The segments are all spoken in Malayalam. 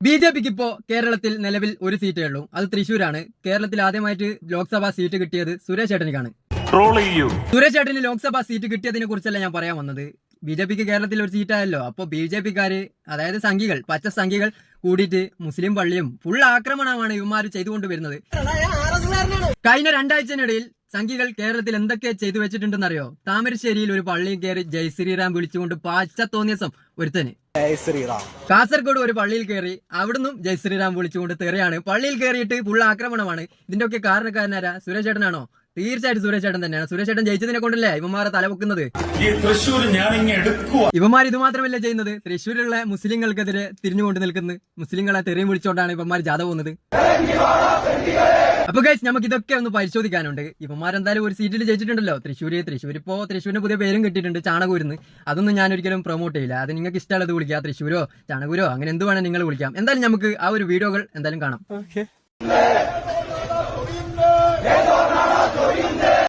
ബി ജെ പിക്ക് ഇപ്പോ കേരളത്തിൽ നിലവിൽ ഒരു സീറ്റേ ഉള്ളൂ. അത് തൃശ്ശൂരാണ്. കേരളത്തിൽ ആദ്യമായിട്ട് ലോക്സഭാ സീറ്റ് കിട്ടിയത് സുരേഷ് ചേട്ടനിക്കാണ് സുരേഷ് ചേട്ടന് ലോക്സഭാ സീറ്റ് കിട്ടിയതിനെ കുറിച്ചല്ല ഞാൻ പറയാൻ വന്നത്. ബി ജെ പിക്ക് കേരളത്തിൽ ഒരു സീറ്റായല്ലോ. അപ്പൊ ബി ജെ പിക്കാര് അതായത് സംഘികൾ പച്ച സംഘികൾ കൂടിയിട്ട് മുസ്ലിം പള്ളിയും ഫുൾ ആക്രമണമാണ് ഇവന്മാർ ചെയ്തുകൊണ്ട് വരുന്നത്. കഴിഞ്ഞ രണ്ടാഴ്ചയിനിടയിൽ സംഘികൾ കേരളത്തിൽ എന്തൊക്കെ ചെയ്തു വെച്ചിട്ടുണ്ടെന്നറിയോ? താമരശ്ശേരിയിൽ ഒരു പള്ളിയും കയറി ജയ് ശ്രീറാം വിളിച്ചുകൊണ്ട് പാച്ച തോന്നിയസം ഒരുത്തന്. ശ്രീറാം കാസർഗോഡ് ഒരു പള്ളിയിൽ കയറി അവിടുന്നും ജയ് ശ്രീറാം വിളിച്ചുകൊണ്ട് തെറിയാണ് പള്ളിയിൽ കയറിയിട്ട് ഫുൾ ആക്രമണമാണ്. ഇതിന്റെ ഒക്കെ കാരണക്കാരനാരാ? സുരേഷ് ചേട്ടനാണോ? തീർച്ചയായിട്ടും സുരേഷ് ചേട്ടൻ തന്നെയാണ്. സുരേഷ് ചേട്ടൻ ജയിച്ചതിനെ കൊണ്ടല്ലേ ഇവന്മാരെ തലപൊക്കുന്നത് ഇവന്മാർ ഇത് മാത്രമല്ല ചെയ്യുന്നത്? തൃശ്ശൂരിലുള്ള മുസ്ലിങ്ങൾക്കെതിരെ തിരിഞ്ഞുകൊണ്ട് നിൽക്കുന്നത് മുസ്ലിങ്ങളെ തെറിയും വിളിച്ചുകൊണ്ടാണ് ഇവന്മാർ ജാഥ പോകുന്നത്. അപ്പൊ ഗൈസ് നമുക്ക് ഇതൊക്കെ ഒന്ന് പരിശോധിക്കാനുണ്ട്. ഇവന്മാർ എന്തായാലും ഒരു സീറ്റിൽ ജയിച്ചിട്ടുണ്ടല്ലോ. തൃശ്ശൂര് തൃശ്ശൂർ ഇപ്പോ തൃശ്ശൂരിന് പുതിയ പേരും കിട്ടിയിട്ടുണ്ട് ചാണകൂരിന്ന്. അതൊന്നും ഞാൻ ഒരിക്കലും പ്രൊമോട്ട് ചെയ്യില്ല. അത് നിങ്ങൾക്ക് ഇഷ്ടമുള്ളത് വിളിക്കാം. തൃശ്ശൂരോ ചാണകൂരോ അങ്ങനെ എന്ത് വേണം നിങ്ങൾ വിളിക്കാം. എന്തായാലും നമുക്ക് ആ ഒരു വീഡിയോകൾ എന്തായാലും കാണാം.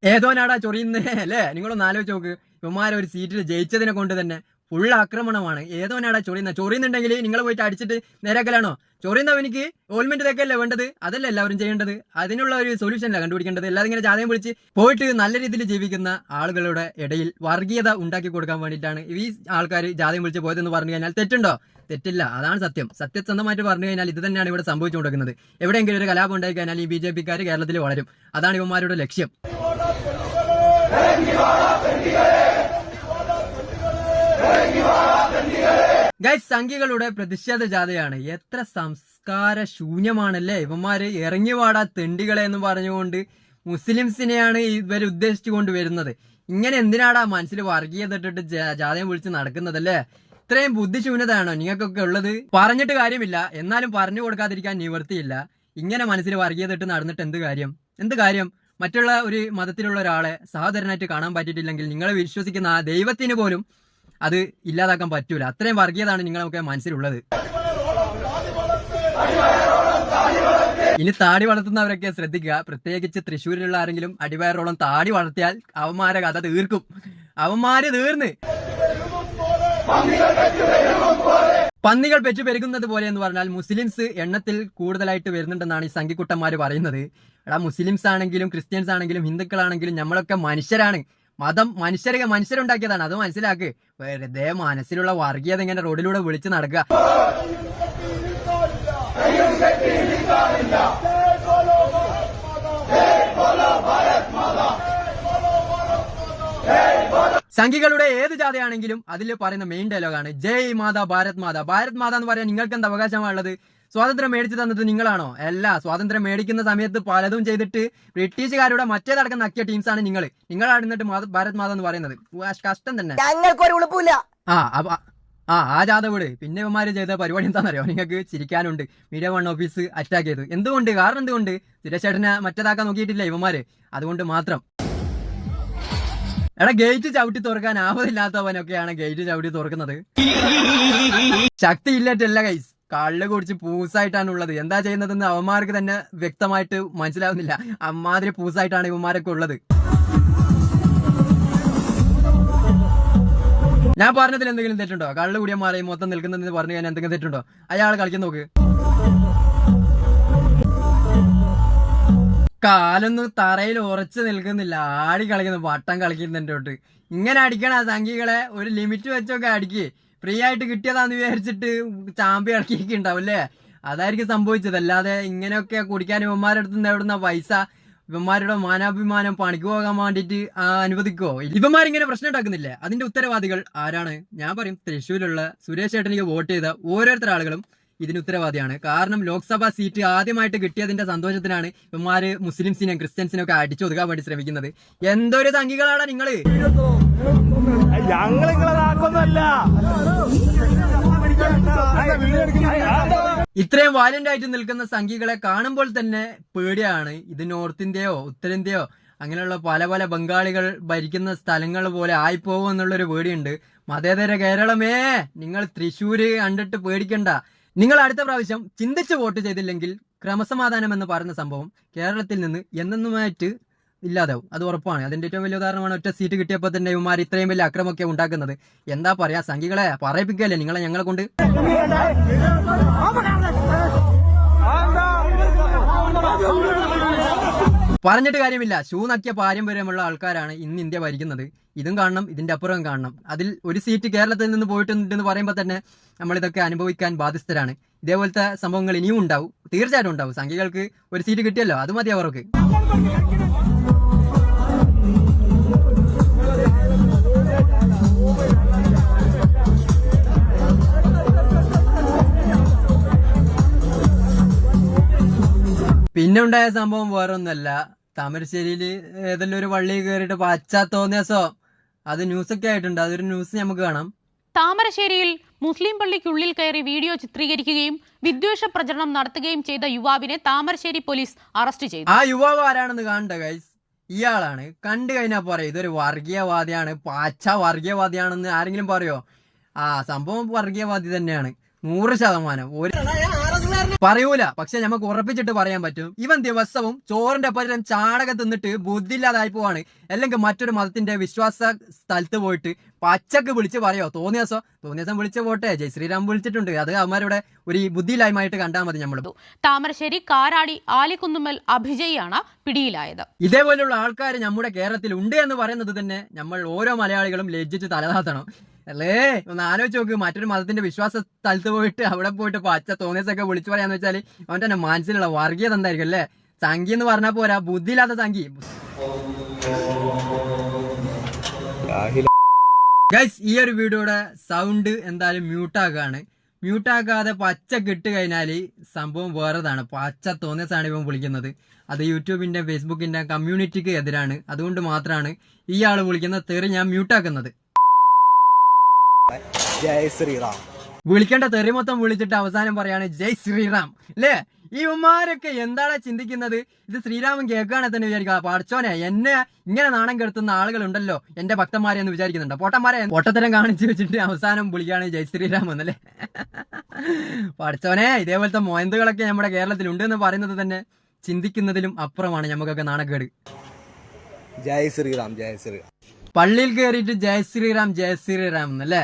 ഏതോ നാടാ ചൊറിയുന്നേ? അല്ലേ? നിങ്ങളൊന്ന് ആലോചിച്ച് നോക്ക്. ഇവന്മാരെ ഒരു സീറ്റിൽ ജയിച്ചതിനെ കൊണ്ട് തന്നെ ഫുൾ ആക്രമണമാണ്. ഏതോനാടാ ചൊറിയുന്നത് ചൊറിയുന്ന? ചൊറിയുന്നുണ്ടെങ്കിൽ നിങ്ങൾ പോയിട്ട് അടിച്ചിട്ട് നേരാക്കലാണോ ചൊറിയുന്നവനിക്ക് ഓൾമെന്റ് തേക്കല്ലേ വേണ്ടത്? അതല്ല എല്ലാവരും ചെയ്യേണ്ടത്? അതിനുള്ള ഒരു സൊല്യൂഷൻ അല്ല കണ്ടുപിടിക്കേണ്ടത്? എല്ലാതും ഇങ്ങനെ ജാതകം വിളിച്ച് പോയിട്ട് നല്ല രീതിയിൽ ജീവിക്കുന്ന ആളുകളുടെ ഇടയിൽ വർഗീയത ഉണ്ടാക്കി കൊടുക്കാൻ വേണ്ടിയിട്ടാണ് ഈ ആൾക്കാർ ജാതകം വിളിച്ച് പോയതെന്ന് പറഞ്ഞു കഴിഞ്ഞാൽ തെറ്റുണ്ടോ? തെറ്റില്ല. അതാണ് സത്യം. സത്യസന്ധമായിട്ട് പറഞ്ഞു കഴിഞ്ഞാൽ ഇത് തന്നെയാണ് ഇവിടെ സംഭവിച്ചുകൊണ്ടിരിക്കുന്നത്. എവിടെയെങ്കിലും ഒരു കലാപം ഉണ്ടായി കഴിഞ്ഞാൽ ഈ ബി ജെ പിക്കാർ കേരളത്തിൽ വളരും. അതാണ് ഇവന്മാരുടെ ലക്ഷ്യം. ഗൈസ് സംഘികളുടെ പ്രതിഷേധ ജാഥയാണ് എത്ര സംസ്കാര ശൂന്യമാണല്ലേ ഇവന്മാര് ഇറങ്ങി വാടാ തെണ്ടികളെ എന്ന് പറഞ്ഞുകൊണ്ട് മുസ്ലിംസിനെയാണ് ഇവർ ഉദ്ദേശിച്ചു കൊണ്ടുവരുന്നത് ഇങ്ങനെ എന്തിനാടാ മനസ്സിൽ വർഗീയത ഇട്ടിട്ട് ജാഥയും വിളിച്ച് നടക്കുന്നതല്ലേ? ഇത്രയും ബുദ്ധിശൂന്യതയാണോ നിങ്ങൾക്കൊക്കെ ഉള്ളത്? പറഞ്ഞിട്ട് കാര്യമില്ല. എന്നാലും പറഞ്ഞു കൊടുക്കാതിരിക്കാൻ നിവൃത്തിയില്ല. ഇങ്ങനെ മനസ്സിൽ വർഗീയത നടന്നിട്ട് എന്ത് കാര്യം? എന്ത് കാര്യം? മറ്റുള്ള ഒരു മതത്തിലുള്ള ഒരാളെ സഹോദരനായിട്ട് കാണാൻ പറ്റിയിട്ടില്ലെങ്കിൽ നിങ്ങൾ വിശ്വസിക്കുന്ന ആ ദൈവത്തിന് പോലും അത് ഇല്ലാതാക്കാൻ പറ്റൂല. അത്രയും വർഗീയതാണ് നിങ്ങളൊക്കെ മനസ്സിലുള്ളത്. ഇനി താടി വളർത്തുന്നവരൊക്കെ ശ്രദ്ധിക്കുക. പ്രത്യേകിച്ച് തൃശ്ശൂരിലുള്ള ആരെങ്കിലും അടിവയറോളം താടി വളർത്തിയാൽ അവന്മാരെ കഥ തീർക്കും. അവന്മാര് തീർന്ന്. പന്നികൾ പെറ്റു പെരുകുന്നത് പോലെ എന്ന് പറഞ്ഞാൽ മുസ്ലിംസ് എണ്ണത്തിൽ കൂടുതലായിട്ട് വരുന്നുണ്ടെന്നാണ് ഈ സംഘിക്കുട്ടന്മാര് പറയുന്നത്. എടാ മുസ്ലിംസ് ആണെങ്കിലും ക്രിസ്ത്യൻസ് ആണെങ്കിലും ഹിന്ദുക്കളാണെങ്കിലും നമ്മളൊക്കെ മനുഷ്യരാണ്. മതം മനുഷ്യരെ മനുഷ്യരുണ്ടാക്കിയതാണ്. അത് മനസ്സിലാക്ക്. വെറുതെ മനസ്സിലുള്ള വർഗീയത ഇങ്ങനെ റോഡിലൂടെ വിളിച്ചു നടക്കുക. സംഘികളുടെ ഏത് ജാഥയാണെങ്കിലും അതിൽ പറയുന്ന മെയിൻ ഡയലോഗാണ് ജയ് മാതാ ഭാരത് മാതാ. ഭാരത് മാതാ എന്ന് പറയാൻ നിങ്ങൾക്ക് എന്ത് അവകാശമാണുള്ളത് സ്വാതന്ത്ര്യം മേടിച്ചു തന്നത് നിങ്ങളാണോ? അല്ല സ്വാതന്ത്ര്യം മേടിക്കുന്ന സമയത്ത് പലതും ചെയ്തിട്ട് ബ്രിട്ടീഷുകാരുടെ മറ്റേതടക്കം നക്കിയ ടീംസാണ് നിങ്ങൾ നിങ്ങളാണ് എന്നിട്ട് മാത- ഭാരത് മാതാ എന്ന് പറയുന്നത്. കഷ്ടം തന്നെ. ആ അപ്പൊ ആ ആ ജാഥ വിട്. പിന്നെ ഇവന്മാര് ചെയ്ത പരിപാടി എന്താണെന്നറിയോ? നിങ്ങൾക്ക് ചിരിക്കാനുണ്ട്. മീഡിയ വൺ ഓഫീസ് അറ്റാക്ക് ചെയ്തു. എന്തുകൊണ്ട്? കാരണം എന്തുകൊണ്ട്? സുരേഷ് ചേട്ടനെ മറ്റേതാക്കാൻ നോക്കിയിട്ടില്ല ഇവന്മാര്. അതുകൊണ്ട് മാത്രം. എടാ ഗേറ്റ് ചവിട്ടി തുറക്കാൻ ആവതില്ലാത്തവനൊക്കെയാണ് ഗേറ്റ് ചവിട്ടി തുറക്കുന്നത്. ശക്തി ഇല്ലാറ്റല്ല ഗൈസ് കള്ള് കുടിച്ച് പൂസായിട്ടാണ് ഉള്ളത്. എന്താ ചെയ്യുന്നതെന്ന് അവന്മാർക്ക് തന്നെ വ്യക്തമായിട്ട് മനസ്സിലാവുന്നില്ല. അമ്മാതിരി പൂസായിട്ടാണ് ഇവന്മാരൊക്കെ ഉള്ളത്. ഞാൻ പറഞ്ഞതിൽ എന്തെങ്കിലും തെറ്റുണ്ടോ? കള്ള് മാറി മൊത്തം നിൽക്കുന്നതെന്ന് പറഞ്ഞു കഴിഞ്ഞാൽ എന്തെങ്കിലും തെറ്റുണ്ടോ? അയാൾ കളിക്കാൻ നോക്ക്. കാലൊന്നും തറയിൽ ഉറച്ചു നിൽക്കുന്നില്ല. ആടി കളിക്കുന്നു വട്ടം കളിക്കുന്നുണ്ട് തൊട്ട്. ഇങ്ങനെ അടിക്കണ സംഖ്യകളെ ഒരു ലിമിറ്റ് വെച്ചൊക്കെ അടിക്ക്. ഫ്രീ ആയിട്ട് കിട്ടിയതാന്ന് വിചാരിച്ചിട്ട് ചാമ്പി ഇളക്കിയൊക്കെ ഉണ്ടാവും അല്ലേ? അതായിരിക്കും സംഭവിച്ചത്. അല്ലാതെ ഇങ്ങനെയൊക്കെ കുടിക്കാൻ ഇവന്മാരുടെ അടുത്ത് എവിടുന്ന പൈസ? ഇവന്മാരുടെ മാനാഭിമാനം പണിക്ക് പോകാൻ വേണ്ടിയിട്ട് അനുവദിക്കോ ഇവന്മാരിങ്ങനെ പ്രശ്നം ഉണ്ടാക്കുന്നില്ലേ? അതിന്റെ ഉത്തരവാദികൾ ആരാണ്? ഞാൻ പറയും തൃശ്ശൂരിലുള്ള സുരേഷ് ചേട്ടനിക്ക് വോട്ട് ചെയ്ത ഓരോരുത്തർ ആളുകളും ഇതിന് ഉത്തരവാദിയാണ്. കാരണം ലോക്സഭാ സീറ്റ് ആദ്യമായിട്ട് കിട്ടിയതിന്റെ സന്തോഷത്തിനാണ് ഇവന്മാര് മുസ്ലിംസിനെയും ക്രിസ്ത്യൻസിനെയും ഒക്കെ അടിച്ചൊതുക്കാൻ വേണ്ടി ശ്രമിക്കുന്നത്. എന്തൊരു സംഘികളാണ് നിങ്ങൾ? ഇത്രയും വയലന്റ് ആയിട്ട് നിൽക്കുന്ന സംഘികളെ കാണുമ്പോൾ തന്നെ പേടിയാണ്. ഇത് നോർത്ത് ഇന്ത്യയോ ഉത്തരേന്ത്യയോ അങ്ങനെയുള്ള പല പല ബംഗാളികൾ ഭരിക്കുന്ന സ്ഥലങ്ങൾ പോലെ ആയിപ്പോകും എന്നുള്ളൊരു പേടിയുണ്ട്. മതേതര കേരളമേ നിങ്ങൾ തൃശ്ശൂര് കണ്ടിട്ട് പേടിക്കണ്ട. നിങ്ങൾ അടുത്ത പ്രാവശ്യം ചിന്തിച്ച് വോട്ട് ചെയ്തില്ലെങ്കിൽ ക്രമസമാധാനം എന്ന് പറയുന്ന സംഭവം കേരളത്തിൽ നിന്ന് എന്നെന്നുമായിട്ട് ഇല്ലാതാവും. അത് ഉറപ്പാണ്. അതിന്റെ ഏറ്റവും വലിയ ഉദാഹരണമാണ് ഒറ്റ സീറ്റ് കിട്ടിയപ്പോൾ തന്നെ ഇവന്മാർ ഇത്രയും വലിയ അക്രമമൊക്കെ ഉണ്ടാക്കുന്നത്. എന്താ പറയാ? സംഖികളെ പറയിപ്പിക്കല്ലേ നിങ്ങളെ ഞങ്ങളെ കൊണ്ട്? പറഞ്ഞിട്ട് കാര്യമില്ല. ഷൂ നക്കിയ പാരമ്പര്യമുള്ള ആൾക്കാരാണ് ഇന്ന് ഇന്ത്യ ഭരിക്കുന്നത്. ഇതും കാണണം ഇതിന്റെ അപ്പുറം കാണണം. അതിൽ ഒരു സീറ്റ് കേരളത്തിൽ നിന്ന് പോയിട്ടുണ്ടെന്ന് പറയുമ്പോൾ തന്നെ നമ്മൾ ഇതൊക്കെ അനുഭവിക്കാൻ ബാധ്യസ്ഥരാണ്. ഇതേപോലത്തെ സംഭവങ്ങൾ ഇനിയും ഉണ്ടാവും. തീർച്ചയായിട്ടും ഉണ്ടാവും. സംഖ്യകൾക്ക് ഒരു സീറ്റ് കിട്ടിയല്ലോ അത് മതി അവർക്ക്. പിന്നെ ഉണ്ടായ സംഭവം വേറൊന്നല്ല. താമരശ്ശേരിയിൽ ഏതെല്ലാം ഒരു വള്ളി കയറിയിട്ട് പച്ച തോന്നിയസോ അത് ന്യൂസൊക്കെ ആയിട്ടുണ്ട്. അതൊരു ന്യൂസ് നമുക്ക് കാണാം. താമരശ്ശേരിയിൽ മുസ്ലിം പള്ളിക്കുള്ളിൽ കയറി വീഡിയോ ചിത്രീകരിക്കുകയും വിദ്വേഷ പ്രചരണം നടത്തുകയും ചെയ്ത യുവാവിനെ താമരശ്ശേരി പോലീസ് അറസ്റ്റ് ചെയ്തു. ആ യുവാവ് ആരാണെന്ന് കാണണ്ട ഗൈസ് ഇയാളാണ്. കണ്ടു കഴിഞ്ഞാൽ പറയും ഇതൊരു വർഗീയവാദിയാണ്. പാച്ച വർഗീയവാദിയാണെന്ന് ആരെങ്കിലും പറയോ? ആ സംഭവം വർഗീയവാദി തന്നെയാണ്. നൂറ് ശതമാനം. ഒരു പറയൂല. പക്ഷെ നമുക്ക് ഉറപ്പിച്ചിട്ട് പറയാൻ പറ്റും. ഇവൻ ദിവസവും ചോറിന്റെ പരിലം ചാണകം തിന്നിട്ട് ബുദ്ധിയില്ലാതായി പോവാണ്. അല്ലെങ്കിൽ മറ്റൊരു മതത്തിന്റെ വിശ്വാസ സ്ഥലത്ത് പോയിട്ട് പച്ചക്ക് വിളിച്ച് പറയോ? തോന്നിയ ദിവസം തോന്നിയ ദിവസം വിളിച്ച് പോട്ടെ. ജയ് ശ്രീരാം വിളിച്ചിട്ടുണ്ട്. അത് അവന്മാരുടെ ഒരു ബുദ്ധിയില്ലായ്മയായിട്ട് കണ്ടാൽ മതി നമ്മൾ താമരശ്ശേരി കാരാടി ആലിക്കുന്നുമ്മൽ അഭിജയാണ് പിടിയിലായത്. ഇതേപോലെയുള്ള ആൾക്കാർ നമ്മുടെ കേരളത്തിൽ ഉണ്ട് എന്ന് പറയുന്നത് തന്നെ നമ്മൾ ഓരോ മലയാളികളും ലജ്ജിച്ച് തലതാത്തണം. അല്ലേ? ഒന്ന് ആലോചിച്ച് നോക്ക്. മറ്റൊരു മതത്തിന്റെ വിശ്വാസ സ്ഥലത്ത് പോയിട്ട് അവിടെ പോയിട്ട് പച്ച തോന്നിയസൊക്കെ വിളിച്ചു പറയാന്ന് വെച്ചാൽ അവന്റെ തന്നെ മനസ്സിലുള്ള വർഗീയത എന്തായിരിക്കും അല്ലേ? സംഖ്യ എന്ന് പറഞ്ഞാൽ പോരാ. ബുദ്ധിയില്ലാത്ത സംഖ്യ. ഗൈസ് ഈ ഒരു വീഡിയോയുടെ സൗണ്ട് എന്തായാലും മ്യൂട്ടാക്കാണ് മ്യൂട്ടാക്കാതെ പച്ച കിട്ട് കഴിഞ്ഞാൽ സംഭവം വേറെതാണ്. പച്ച തോന്നിയസാണ് ഇവൻ വിളിക്കുന്നത്. അത് യൂട്യൂബിന്റെ ഫേസ്ബുക്കിന്റെ കമ്മ്യൂണിറ്റിക്ക് എതിരാണ്. അതുകൊണ്ട് മാത്രമാണ് ആൾ വിളിക്കുന്ന തെറി ഞാൻ മ്യൂട്ടാക്കുന്നത് ജയ് ശ്രീറാം. വിളിക്കേണ്ട തെറി മൊത്തം വിളിച്ചിട്ട് അവസാനം പറയാണ് ജയ് ശ്രീറാം. അല്ലേ ഈ ഉമ്മാരൊക്കെ എന്താണ് ചിന്തിക്കുന്നത്? ഇത് ശ്രീരാമൻ കേൾക്കുകയാണെങ്കിൽ തന്നെ വിചാരിക്കുക പഠിച്ചോനെ എന്നെ ഇങ്ങനെ നാണം കെടുത്തുന്ന ആളുകളുണ്ടല്ലോ എന്റെ ഭക്തന്മാരെ എന്ന് വിചാരിക്കുന്നുണ്ട്. പൊട്ടന്മാരെ പൊട്ടത്തരം കാണിച്ചു വെച്ചിട്ട് അവസാനം വിളിക്കുകയാണ് ജയ് ശ്രീരാം എന്നല്ലേ? പഠിച്ചോനെ ഇതേപോലത്തെ മൊയന്തുകളൊക്കെ നമ്മുടെ കേരളത്തിൽ ഉണ്ട് എന്ന് പറയുന്നത് തന്നെ ചിന്തിക്കുന്നതിലും അപ്പുറമാണ് നമുക്കൊക്കെ നാണക്കേട്. ജയ് ശ്രീറാം ജയ് ശ്രീറാം. പള്ളിയിൽ കയറിയിട്ട് ജയ് ശ്രീറാം ജയ് ശ്രീറാം എന്നല്ലേ?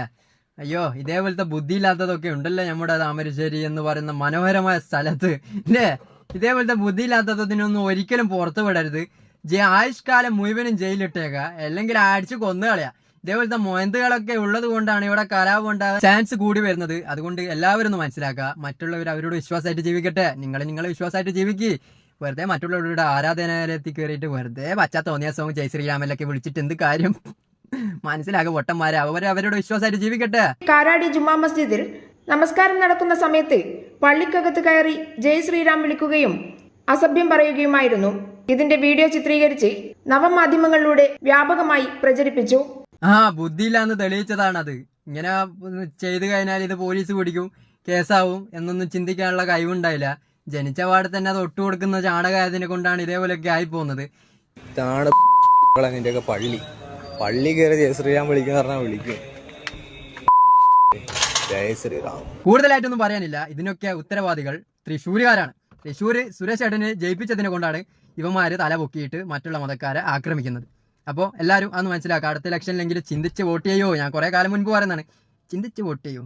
അയ്യോ ഇതേപോലത്തെ ബുദ്ധിയില്ലാത്തതൊക്കെ ഉണ്ടല്ലോ നമ്മുടെ താമരശ്ശേരി എന്ന് പറയുന്ന മനോഹരമായ സ്ഥലത്ത്. അല്ലേ ഇതേപോലത്തെ ബുദ്ധിയില്ലാത്തതിനൊന്നും ഒരിക്കലും പുറത്തു വിടരുത്. ജെ ആയുഷ്കാലം മുഴുവനും ജയിലിട്ടേക്ക. അല്ലെങ്കിൽ അടിച്ച് കൊന്നു കളയാ. ഇതേപോലത്തെ മൊയന്തുകളൊക്കെ ഉള്ളത് കൊണ്ടാണ് ഇവിടെ കലാപം ഉണ്ടാകാൻ ചാൻസ് കൂടി വരുന്നത്. അതുകൊണ്ട് എല്ലാവരും ഒന്ന് മനസ്സിലാക്കുക മറ്റുള്ളവർ അവരോട് വിശ്വാസമായിട്ട് ജീവിക്കട്ടെ. നിങ്ങൾ നിങ്ങളെ വിശ്വാസമായിട്ട് ജീവിക്ക്. വെറുതെ മറ്റുള്ളവരുടെ ആരാധനാലയത്തിൽ കയറിയിട്ട് വെറുതെ പച്ച തോന്നിയ സോങ് ജയ് ശ്രീരാമനിലൊക്കെ വിളിച്ചിട്ട് എന്ത് കാര്യം? മനസ്സിലാക്കുക പൊട്ടന്മാരെ അവരെ അവരോട് വിശ്വാസമായിട്ട് ജീവിക്കട്ടെ. കാരാടി ജുമാ മസ്ജിദിൽ നമസ്കാരം നടക്കുന്ന സമയത്ത് പള്ളിക്കകത്ത് കയറി ജയ് ശ്രീറാം വിളിക്കുകയും അസഭ്യം പറയുകയുമായിരുന്നു. ഇതിന്റെ വീഡിയോ ചിത്രീകരിച്ച് നവമാധ്യമങ്ങളിലൂടെ വ്യാപകമായി പ്രചരിപ്പിച്ചു. ആ ബുദ്ധിയില്ലാന്ന് തെളിയിച്ചതാണത്. ഇങ്ങനെ ചെയ്തു കഴിഞ്ഞാൽ ഇത് പോലീസ് പിടിക്കും കേസാവും എന്നൊന്നും ചിന്തിക്കാനുള്ള കഴിവുണ്ടായില്ല. ജനിച്ച പാടെ തന്നെ അത് ഒട്ടു കൊടുക്കുന്ന ചാണകമായതിനെ കൊണ്ടാണ് ഇതേപോലെയൊക്കെ ആയി പോകുന്നത് ഇതാണ് നിന്റെയൊക്കെ പള്ളി. പള്ളി കയറി ജയശ്രീരാം വിളിക്കുന്ന പറഞ്ഞാൽ വിളിക്കും. ജയശ്രീരാം കൂടുതലായിട്ടൊന്നും പറയാനില്ല. ഇതിനൊക്കെ ഉത്തരവാദികൾ തൃശ്ശൂരുകാരാണ്. തൃശ്ശൂർ സുരേഷ് ഏട്ടനെ ജയിപ്പിച്ചതിനെ കൊണ്ടാണ് ഇവന്മാര് തല പൊക്കിയിട്ട് മറ്റുള്ള മതക്കാരെ ആക്രമിക്കുന്നത്. അപ്പോൾ എല്ലാവരും അന്ന് മനസ്സിലാക്കുക അടുത്ത ഇലക്ഷനിലെങ്കിലും ചിന്തിച്ച് വോട്ട് ചെയ്യോ? ഞാൻ കുറേ കാലം മുൻപ് പറയുന്നതാണ്. ചിന്തിച്ച് വോട്ട് ചെയ്യൂ?